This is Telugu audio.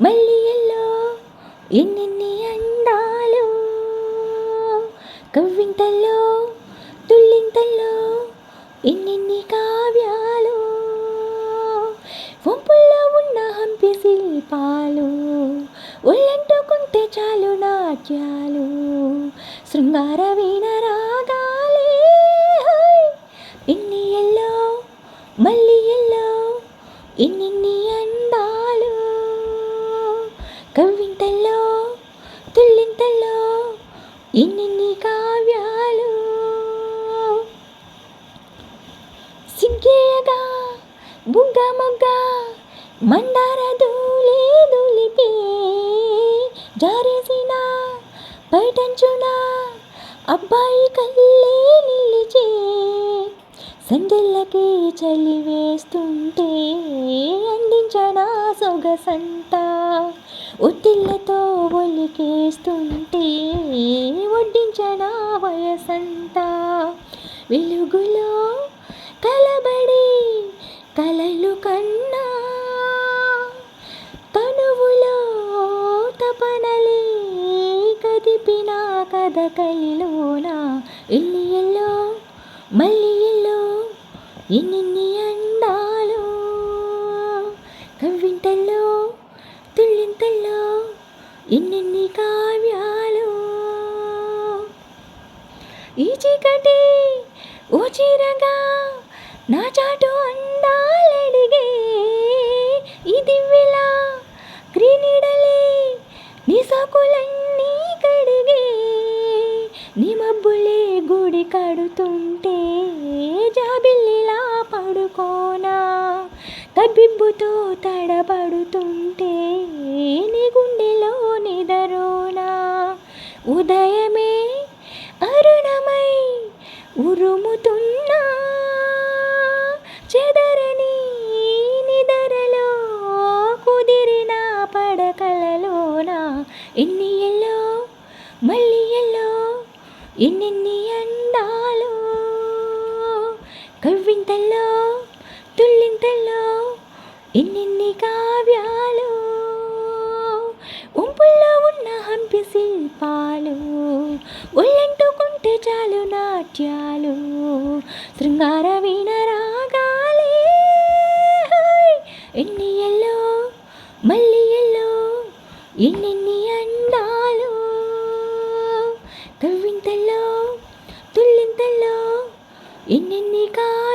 మల్లియల్లో ఎన్నెన్ని అండాలు కవ్వింతల్లో తుల్లింతల్లో ఎన్నెన్ని కావ్యాలు? వంపుల్లో ఉన్న హంపి శిల్పాలు ఒళ్ళంటుకుంటే చాలు నాట్యాలు శృంగార వీణ రాగాలే. ఎన్ని ఎల్లో మళ్ళీ ఎల్లో ఎన్నెన్ని కథల్లో ఎన్నెన్ని కావ్యాలు. సిగ్గేయగా బుగ్గ మొగ్గ మందార ధూళి దులిపి జారేసిన పైటంచున అబ్బాయి కల్లే నిలిచే సందెల్లకి చలి వేస్తుంటే అందించనా సొగసంతా ఒత్తిళ్ళతో ఒలికేస్తుంటే వడ్డించిన వయసంతా? వెలుగులో కలబడి కలలు కన్నా కనువులో తపనలే కదిపిన కథకలిలోన ఎల్లి ఎల్లో మళ్ళీ ఎల్లో ఎన్నెన్ని ఎన్నెన్ని కావ్యాలు? ఈ చీకటి ఓ చీరగా నా చాటు అందాలడిగే. ఈ దివ్వెలా క్రీనిడలే నీ సకులన్నీ కడిగే. నీ మబ్బులే గుడి కడుతుంటే జాబిల్లిలా పడుకోనా. కబ్బిబ్బుతో తడబడుతుంటే నీ హృదయమే అరుణమై ఉరుముతున్నా. చెదరని నిదరలో కుదిరిన పడకలలోన ఎన్ని ఎల్లో మళ్ళీ ఎల్లో ఎన్నెన్ని అందాలు. కవ్వింతల్లో తుళ్ళింతల్లో ఎన్నెన్ని కావ్యా శిల్పాలు ఒళ్ళంటుకుంటే చాలు నాట్యాలు శృంగార వీణ రాగాలే. ఎన్ని ఎల్లో మళ్ళీ ఎల్లో ఎన్నెన్ని అందాలు. కవ్వింతల్లో తుల్లింతల్లో ఎన్నెన్ని కా